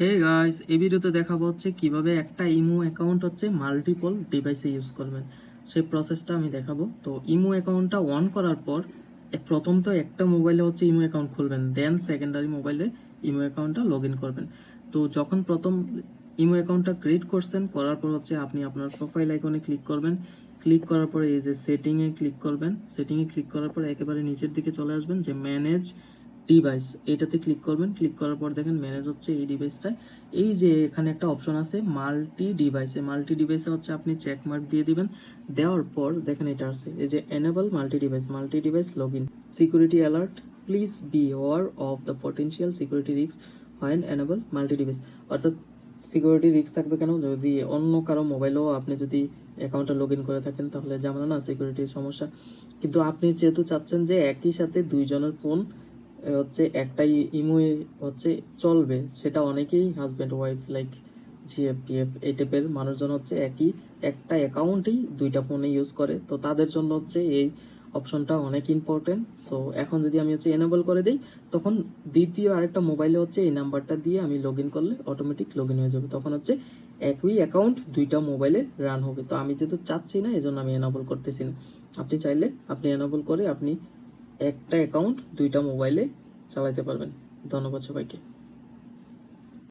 Hey guys এই ভিডিওতে দেখাবো হচ্ছে কীভাবে একটা ইমো অ্যাকাউন্ট হচ্ছে মাল্টিপল ডিভাইসে ইউজ করবেন। সেই প্রসেসটা আমি দেখাবো। তো ইমো অ্যাকাউন্টটা অন করার পর প্রথম তো একটা মোবাইলে হচ্ছে ইমো অ্যাকাউন্ট খুলবেন দেন সেকেন্ডারি মোবাইলে ইমো অ্যাকাউন্টটা লগ করবেন। তো যখন প্রথম ইমো অ্যাকাউন্টটা ক্রিয়েট করছেন, করার পর হচ্ছে আপনি আপনার প্রোফাইল আইকনে ক্লিক করবেন। ক্লিক করার পরে এই যে সেটিংয়ে ক্লিক করবেন। সেটিংয়ে ক্লিক করার পর একেবারে নিচের দিকে চলে আসবেন, যে ম্যানেজ ডিভাইস এটাতে ক্লিক করবেন ক্লিক করার পর দেখেন ম্যানেজ হচ্ছে এই ডিভাইসটায় এই যে এখানে একটা অপশন আছে মাল্টি ডিভাইসে মাল্টি ডিভাইসে হচ্ছে আপনি চেক মার্ক দিয়ে দিবেন। দেওয়ার পর দেখেন এটা আছে, এই যে enable multi device multi device log in security alert please be aware of the potential security risk when enable multi device অর্থাৎ সিকিউরিটি রিস্ক থাকবে কেন? যদি অন্য কারও মোবাইলেও আপনি যদি অ্যাকাউন্টটা লগ ইন করে থাকেন, তাহলে যেমন না সিকিউরিটির সমস্যা। কিন্তু আপনি যেহেতু চাচ্ছেন যে একই সাথে দুইজনের ফোন হচ্ছে একটাই ইমো হচ্ছে চলবে, সেটা অনেকেই husband wife like GF BF এই টাইপের মানুষজন হচ্ছে একই, একটা অ্যাকাউন্টেই দুইটা ফোনে ইউজ করে। তো তাদের জন্য হচ্ছে এই অপশনটা অনেক ইম্পর্টেন্ট সো এখন যদি আমি হচ্ছে এনেবল করে দিই, তখন দ্বিতীয় আরেকটা মোবাইলে হচ্ছে এই নাম্বারটা দিয়ে আমি লগ করলে অটোমেটিক লগ হয়ে যাবে। তখন হচ্ছে একই অ্যাকাউন্ট দুইটা মোবাইলে রান হবে। তো আমি যেহেতু চাচ্ছি না এই জন্য আমি এনাবল করতেছি না। আপনি চাইলে আপনি এনাবল করে আপনি একটা অ্যাকাউন্ট দুইটা মোবাইলে চালাতে পারবেন। ধন্যবাদ সবাইকে।